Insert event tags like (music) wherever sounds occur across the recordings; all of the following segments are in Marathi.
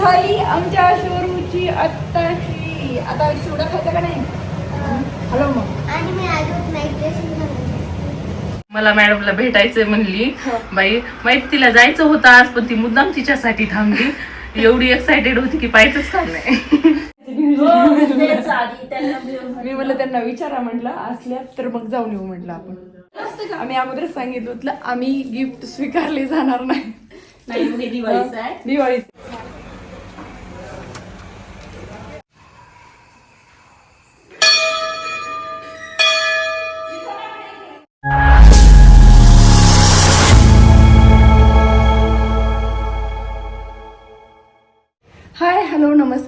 झाली आमच्या शोरूची आत्ताशी आता चिवडा खायचा का नाही? हॅलो मग. आणि मी अजून नाईट ड्रेसिंग घालून मला मॅडमला भेटायचंय म्हणली. बाई माहीत तिला जायचं होतं आज पण ती मुद्दाम तिच्यासाठी थांबली. एवढी एक्साइटेड होती की पाहायचंच काम नाही? (laughs) मी म्हणलं त्यांना विचारा म्हटलं असल्या तर मग जाऊन येऊ म्हटलं आपण. आम्ही अगोदर सांगितलं होतं आम्ही गिफ्ट स्वीकारले जाणार नाही. दिवाळी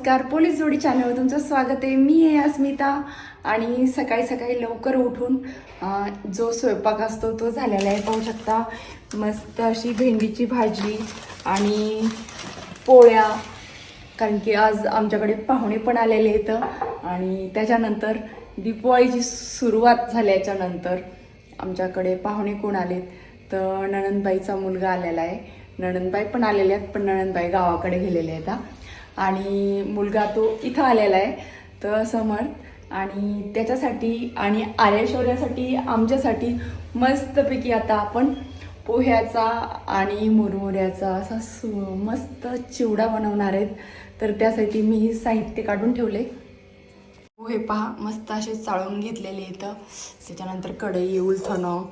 नमस्कार. पोलीस जोडी चॅनलवर तुमचं स्वागत आहे. मी आहे अस्मिता आणि सकाळी सकाळी लवकर उठून जो स्वयंपाक असतो तो झालेला आहे. पाहू शकता मस्त अशी भेंडीची भाजी आणि पोळ्या कारण की आज आमच्याकडे पाहुणे पण आलेले आहेत. आणि त्याच्यानंतर दिवाळीची सुरुवात झाल्याच्यानंतर आमच्याकडे पाहुणे कोण आलेत? तर नणंदबाईचा मुलगा आलेला आहे. नणंदबाई पण आलेले आहेत पण नणंदबाई गावाकडे गेलेले आहेत आणि मुलगा तो इथं आलेला आहे. तर समर्थ आणि त्याच्यासाठी आणि आर्यशौर्यासाठी आमच्यासाठी मस्तपैकी आता आपण पोह्याचा आणि मुरमुऱ्याचा असा सु मस्त चिवडा बनवणार आहेत. तर त्यासाठी मी साहित्य काढून ठेवले. पोहे पहा मस्त असे चाळून घेतलेले इथं. त्याच्यानंतर कढई उलथणं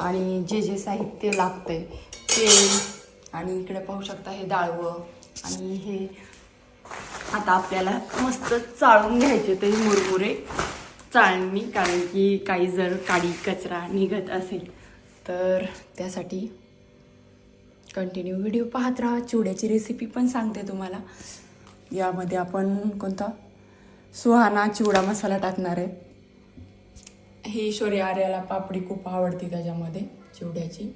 आणि जे जे साहित्य लागतंय ते आणि इकडे पाहू शकता हे डाळवं आणि हे आता आपल्याला मस्त चाळून घ्यायचे ते मुरमुरे. चाळणी कारण की काही जर काडी कचरा निघत असेल तर त्यासाठी कंटिन्यू व्हिडिओ पाहत राहा. चिवड्याची रेसिपी पण सांगते तुम्हाला. यामध्ये आपण कोणता? सुहाना चिवडा मसाला टाकणार आहे. ही ईश्वरी आर्याला पापडी खूप आवडते त्याच्यामध्ये चिवड्याची.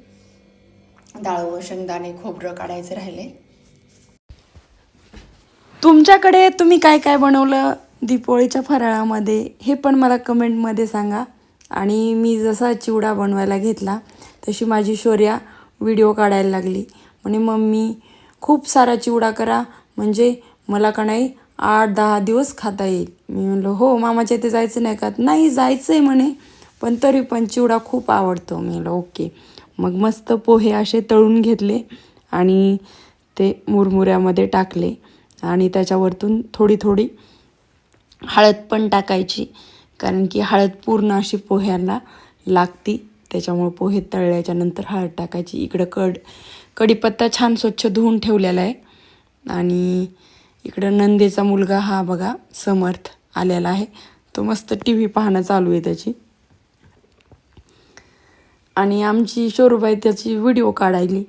डाळ व शेंगदाणे खोबरं काढायचं राहिले. तुमच्याकडे तुम्ही काय काय बनवलं दीपोळीच्या फराळामध्ये? हे पण मला कमेंटमध्ये सांगा. आणि मी जसा चिवडा बनवायला घेतला तशी माझी शौर्या व्हिडिओ काढायला लागली. म्हणे मम्मी खूप सारा चिवडा करा. म्हणजे मला का नाही आठ दहा दिवस खाता येईल. मी म्हणलो हो मामाच्या इथे जायचं नाही का नाही जायचं आहे म्हणे. पण तरी पण चिवडा खूप आवडतो. मी म्हणलं ओके. मग मस्त पोहे असे तळून घेतले आणि ते मुरमुऱ्यामध्ये टाकले. आणि त्याच्यावरतून थोडी थोडी हळद पण टाकायची. कारण की हळद पूर्ण अशी पोह्यांना लागती. त्याच्यामुळे पोहे तळल्याच्या नंतर हळद टाकायची. इकडं कड कढीपत्ता छान स्वच्छ धुवून ठेवलेला आहे. आणि इकडं नंदेचा मुलगा हा बघा समर्थ आलेला आहे. तो मस्त टी व्ही पाहणं चालू आहे त्याची. आणि आमची शोरूबाई त्याची व्हिडिओ काढायली.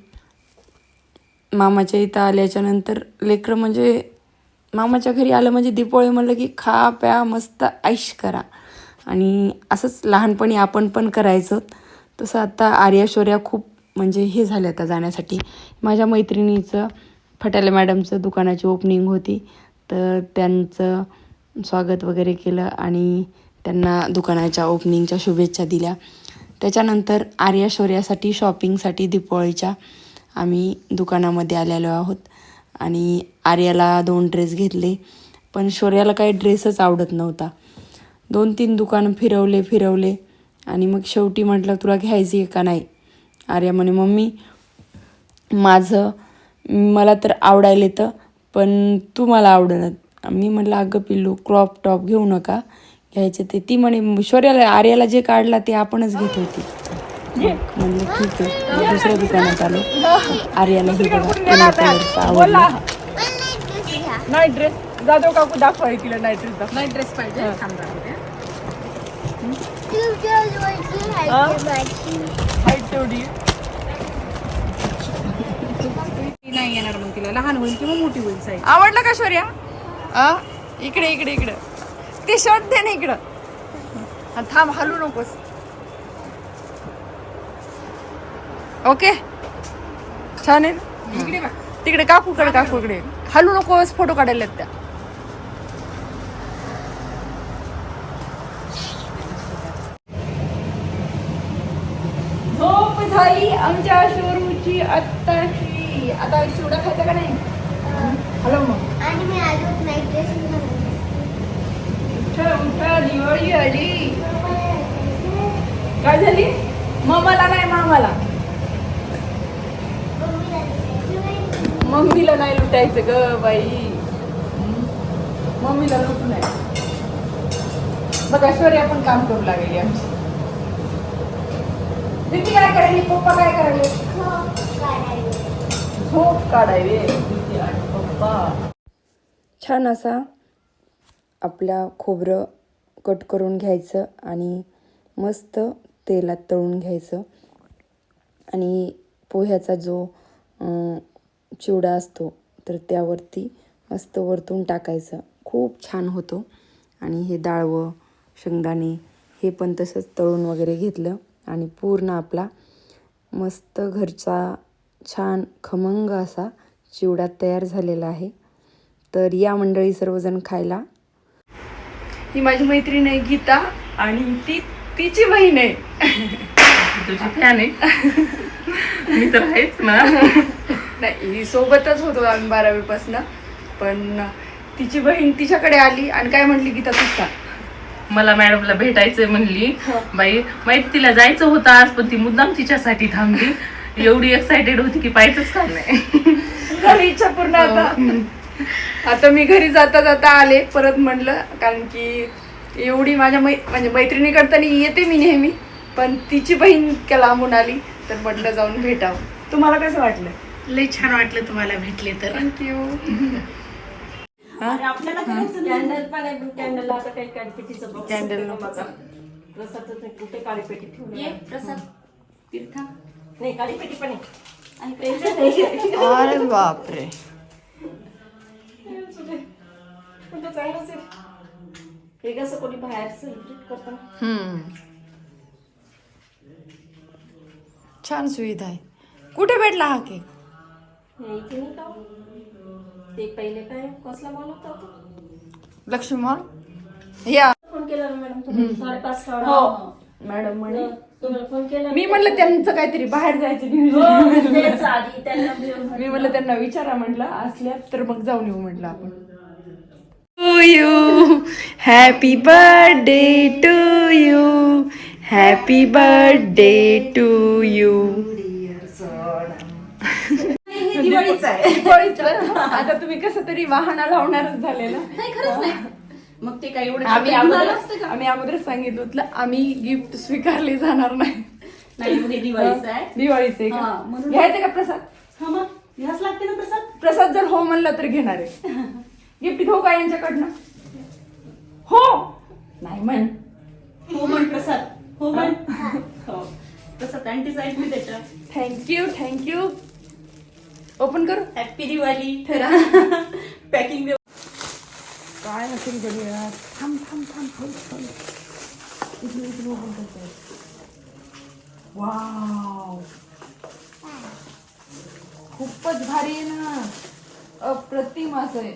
मामाच्या इथं आल्याच्यानंतर लेकरं म्हणजे मामाच्या घरी आलं म्हणजे दीपोळी म्हणलं की खा प्या मस्त ऐश करा. आणि असंच लहानपणी आपण पण करायचं. तसं आता आर्याशौर्या खूप म्हणजे हे झालं आता जाण्यासाठी. माझ्या मैत्रिणीचं फटाले मॅडमचं दुकानाची ओपनिंग होती. तर त्यांचं स्वागत वगैरे केलं आणि त्यांना दुकानाच्या ओपनिंगच्या शुभेच्छा दिल्या. त्याच्यानंतर आर्याशौर्यासाठी शॉपिंगसाठी दीपावळीच्या आम्ही दुकानामध्ये आलेलो आहोत. आणि आर्याला दोन ड्रेस घेतले. पण शौर्याला काही ड्रेसच आवडत नव्हता. दोन तीन दुकानं फिरवले फिरवले. आणि मग शेवटी म्हटलं तुला घ्यायची आहे का नाही? आर्या म्हणे मम्मी माझं मला तर आवडायला येतं पण तू मला आवडणार मी म्हटलं अगं पिल्लू क्रॉप टॉप घेऊ नका. घ्यायचे ते. ती म्हणे शौर्याला आर्याला जे काढला ते आपणच घेत होती. म्हणलं ठीक आहे दुसऱ्या दुकानात आलो आर्याला हे बघा आवडला नाईट ड्रेस जाधव काकू दाखवाय तिला नाईट ड्रेस दाखव नाईट ड्रेस पाहिजे हाईट तेवढी नाही येणार मग तिला लहान होईल किंवा मोठी होईल साईज आवडलं का शौर्या? आ इकडे इकडे इकडे. ते शर्ट दे ना इकडं. थांब हलू नकोस. ओके? छान आहे. ना? इकडे बघ. तिकडे काकूकडे काकूकडे हलू नकोस फोटो काढायला आहेत त्या. झोप झाली आमच्या शोरूची आत्ताशी. आता चिवडा खायचा का नाही? हॅलो मग. आणि मी नाईट उठा उठा दिवाळी आली. काय झाली? मामाला नाही मामाला? मम्मीला नाही लुटायचं ग बाई. मम्मीला लुटू नाही. बघा शौर्य आपण काम करू लागेल आमची. दीदी काय करायली? पप्पा काय करायले? झोप काढायले. दीदी आणि पप्पा. छान असा आपल्या खोबरं कट करून घ्यायचं आणि मस्त तेलात तळून घ्यायचं. आणि पोह्याचा जो चिवडा असतो तर त्यावरती मस्त वरतून टाकायचं. खूप छान होतो. आणि हे डाळवं शेंगदाणे हे पण तसंच तळून वगैरे घेतलं. आणि पूर्ण आपला मस्त घरचा छान खमंग असा चिवडा तयार झालेला आहे. तर या मंडळी सर्वजण खायला. ही माझी मैत्रीण आहे गीता आणि ती तिची बहीण आहे. तुझी फॅन आहे. मी तर आहेच ना. (laughs) नाही ही सोबतच होतो आम्ही बारावीपासनं. पण तिची बहीण तिच्याकडे आली आणि काय म्हणली गीता तू सांग. मला मॅडमला भेटायचंय म्हणली. हा. बाई माहीत तिला जायचं होतं आज पण ती मुद्दाम तिच्यासाठी थांबली. एवढी एक्साइटेड होती की पाहायचंच काम नाही? झाली इच्छा पूर्ण आता. आता मी घरी जाता जाता आले परत म्हणलं कारण की एवढी माझ्या मै म्हणजे मैत्रिणीकडताना येते मी नेहमी. पण तिची बहीण इतक्या लांबून आली तर म्हटलं जाऊन भेटावं. तुम्हाला कसं वाटलं? लई छान वाटलं तुम्हाला भेटले तर. थँक्यू कॅन्डल पण आहे कॅन्डल आता काही काळीपेटीचं बॉक्स कॅन्डल प्रसाद कुठे काळीपेटी प्रसाद. तीर्था. नाही काळीपेटी पण आहे. अरे बापरे. हे कसं कोणी बाहेर सेलिब्रेट. छान सुविधा आहे. कुठे भेटला हा केक इथे नाही का? ते पहिले काय कसला मॉल होता तो? लक्ष्मी मॉल या फोन केला ना मॅडम तुम्ही साडेपाच हो. मॅडम म्हणे. तुम्हाला फोन केला मी म्हणलं त्यांचं. काहीतरी बाहेर जायचं हो, नियोजन तेच आधी त्यांना घेऊन मी म्हणलं त्यांना विचारा म्हटलं असल्या तर मग जाऊन येऊ म्हटलं आपण. To you happy birthday to you happy birthday to you आहे. (laughs) दिवाळीचं आता तुम्ही कसं तरी वाहना लावणारच झाले ना नाही खरंच नाही. मग ते काय एवढं आम्ही अगोदर? आम्ही अगोदर सांगितलं होतं आम्ही गिफ्ट स्वीकारले जाणार नाही. नाही दिवाळीचं आहे. (laughs) दिवाळीचे हा, म्हणून- घ्यायचं का प्रसाद? हा मग लागते ना प्रसाद? प्रसाद जर हो म्हणलं तर घेणार आहे. गिफ्ट घेऊ का यांच्याकडनं? हो! नाही म्हण. हो म्हण प्रसाद. हो म्हण. हो. प्रसाद साईड मी त्याच्यात thank you thank you open करू? हॅपी दिवाळी पॅकिंग काय असेल घड्याळ थांब थांब थांब थांब थांब. इथून इथून ओपन करता. वाव खूपच भारी आहे ना. अप्रतिम असं आहे.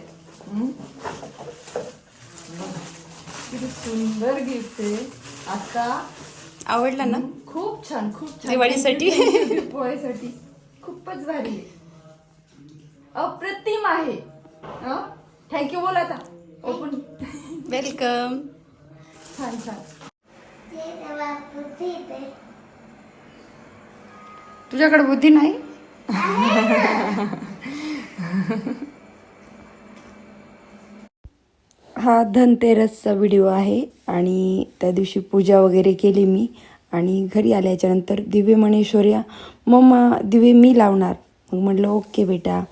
किती सुंदर गिफ्ट आहे. आता आवडला ना? खूप छान खूप छान. दिवाळीसाठी? दिवाळीसाठी. खूपच भारी आहे. अप्रतिम आहे. थँक्यू बोल आता. ओपन वेलकम छान छान तुझ्याकडे बुद्धी नाही? हा धनतेरसचा व्हिडिओ आहे आणि त्या दिवशी पूजा वगैरे केली मी. आणि घरी आल्याच्यानंतर दिवे मणेश्वर्या मम्मा दिवे मी लावणार. मग म्हटलं ओके बेटा.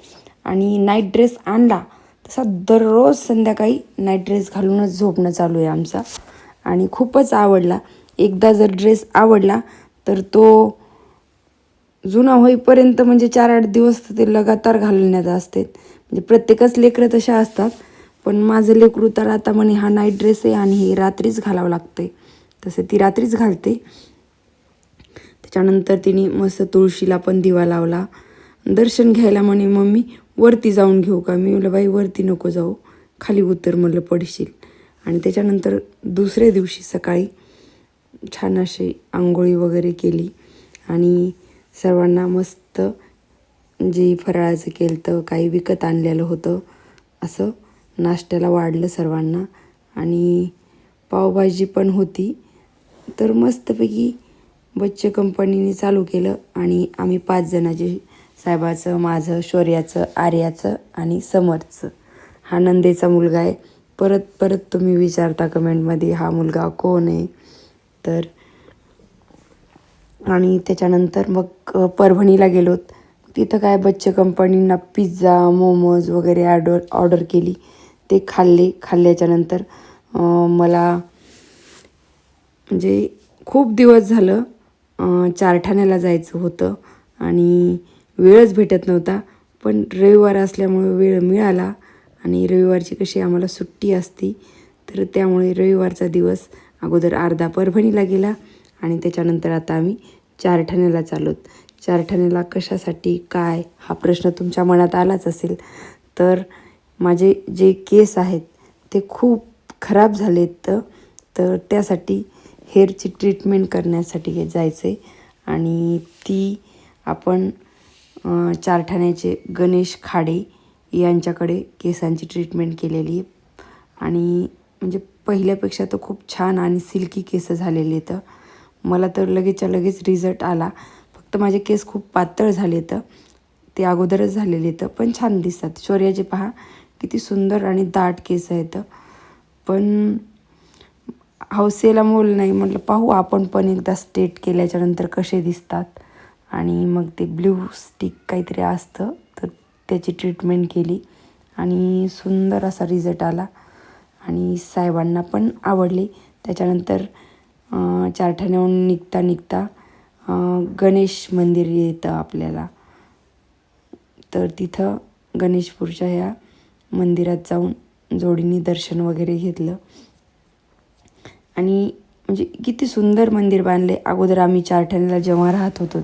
आणि नाईट ड्रेस आणला तसा दररोज संध्याकाळी नाईट ड्रेस घालूनच झोपणं चालू आहे आमचा. आणि खूपच आवडला. एकदा जर ड्रेस आवडला तर तो जुना होईपर्यंत म्हणजे चार आठ दिवस ते लगातार घालण्यात असते. म्हणजे प्रत्येकच लेकरं तशा असतात. पण माझं लेकरू तर आता म्हणे हा नाईट ड्रेस आहे आणि हे रात्रीच घालावं लागते तसं ती रात्रीच घालते. त्याच्यानंतर तिने मस्त तुळशीला पण दिवा लावला. दर्शन घ्यायला म्हणे मम्मी वरती जाऊन घेऊ का? मी म्हटलं बाई वरती नको जाऊ. खाली उतर म्हणलं पडशील. आणि त्याच्यानंतर दुसऱ्या दिवशी सकाळी छान अशी आंघोळी वगैरे केली. आणि सर्वांना मस्त जे फराळाचं केलं तर काही विकत आणलेलं होतं असं नाश्त्याला वाढलं सर्वांना. आणि पावभाजी पण होती. तर मस्तपैकी बच्चे कंपनीने चालू केलं आणि आम्ही पाच जणाचे साहेबाचं माझं शौर्याचं आर्याचं आणि समर्थचं. हा नंदेचा मुलगा आहे. परत परत तुम्ही विचारता कमेंटमध्ये हा मुलगा कोण आहे? तर आणि त्याच्यानंतर मग परभणीला गेलोत. तिथं काय बच्चे कंपनींना पिझ्झा मोमोज वगैरे ऑर्डर ऑर्डर केली. ते खाल्ले. खाल्ल्याच्यानंतर मला म्हणजे खूप दिवस झालं चारठाण्याला जायचं होतं. आणि वेळच भेटत नव्हता. पण रविवार असल्यामुळे वेळ मिळाला आणि रविवारची कशी आम्हाला सुट्टी असती तर त्यामुळे रविवारचा दिवस अगोदर अर्धा परभणीला गेला आणि त्याच्यानंतर आता आम्ही चारठाण्याला चालोत चारठाण्याला कशासाठी काय हा प्रश्न तुमच्या मनात आलाच असेल तर माझे जे केस आहेत ते खूप खराब झालेत तर त्यासाठी हेअरची ट्रीटमेंट करण्यासाठी जायचं आहे आणि ती आपण चार चारठाण्याचे गणेश खाडे यांच्याकडे केसांची ट्रीटमेंट केलेली. आणि म्हणजे पहिल्यापेक्षा तर खूप छान आणि सिल्की केस झालेले तर. मला तर लगेचच्या लगेच रिझल्ट आला. फक्त माझे केस खूप पातळ झाले तर. ते अगोदरच झालेले तर. पण छान दिसतात. शौर्याचे पहा किती सुंदर आणि दाट केस आहेत पण हौसेला मोल नाही. म्हटलं पाहू आपण पण एकदा स्टेट केल्याच्यानंतर कसे दिसतात. आणि मग ते ब्ल्यू स्टिक काहीतरी असतं तर त्याची ट्रीटमेंट केली. आणि सुंदर असा रिझल्ट आला. आणि साहेबांना पण आवडले. त्याच्यानंतर चारठाण्याहून निघता निघता गणेश मंदिर येतं आपल्याला. तर तिथं गणेशपूरच्या ह्या मंदिरात जाऊन जोडीने दर्शन वगैरे घेतलं. आणि म्हणजे किती सुंदर मंदिर बांधले अगोदर आम्ही चारठाण्याला जेव्हा राहत होतो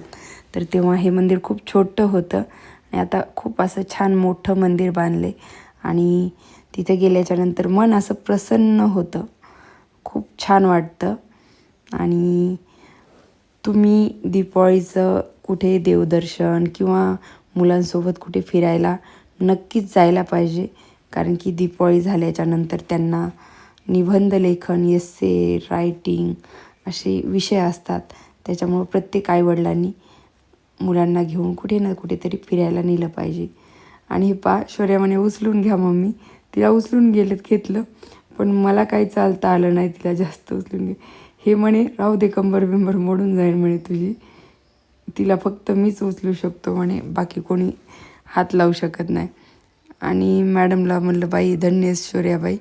तर तेव्हा हे मंदिर खूप छोटं होतं. आणि आता खूप असं छान मोठं मंदिर बांधले आणि तिथे गेल्याच्यानंतर मन असं प्रसन्न होतं. खूप छान वाटतं. आणि तुम्ही दीपावळीचं कुठे देवदर्शन किंवा मुलांसोबत कुठे फिरायला नक्कीच जायला पाहिजे. कारण की दीपावळी झाल्याच्यानंतर त्यांना निबंध लेखन एस्से रायटिंग असे विषय असतात. त्याच्यामुळं प्रत्येक आईवडिलांनी मुलांना घेऊन कुठे ना कुठेतरी फिरायला नेलं पाहिजे. आणि हे पा शौर्या म्हणे उचलून घ्या मम्मी. तिला उचलून गेलं घेतलं. पण मला काही चालता आलं नाही तिला जास्त उचलून घे. हे म्हणे राहू दे कंबर बिंबर मोडून जाईल म्हणे तुझी. तिला फक्त मीच उचलू शकतो म्हणे बाकी कोणी हात लावू शकत नाही. आणि मॅडमला म्हणलं बाई धन्य शौर्याबाई.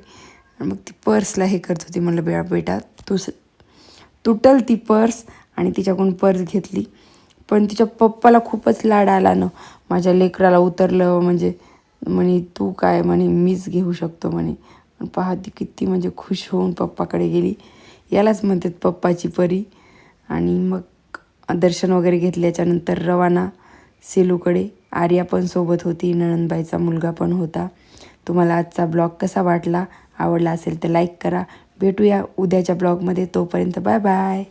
आणि मग ती पर्सला हे करत होती म्हणलं बेळा बेटा तू तुटल ती पर्स. आणि तिच्याकडून पर्स घेतली. पण तिच्या पप्पाला खूपच लाड आला ना. माझ्या लेकराला उतरलं म्हणजे म्हणे तू काय? म्हणे मीच घेऊ शकतो म्हणे. पण पहा ती किती म्हणजे खुश होऊन पप्पाकडे गेली. यालाच म्हणतात पप्पाची परी. आणि मग दर्शन वगैरे घेतल्याच्यानंतर रवाना सेलूकडे. आर्या पण सोबत होती नणंदबाईचा मुलगा पण होता. तुम्हाला आजचा ब्लॉग कसा वाटला आवडला असेल तर लाईक करा. भेटूया उद्याच्या ब्लॉगमध्ये. तोपर्यंत बाय बाय.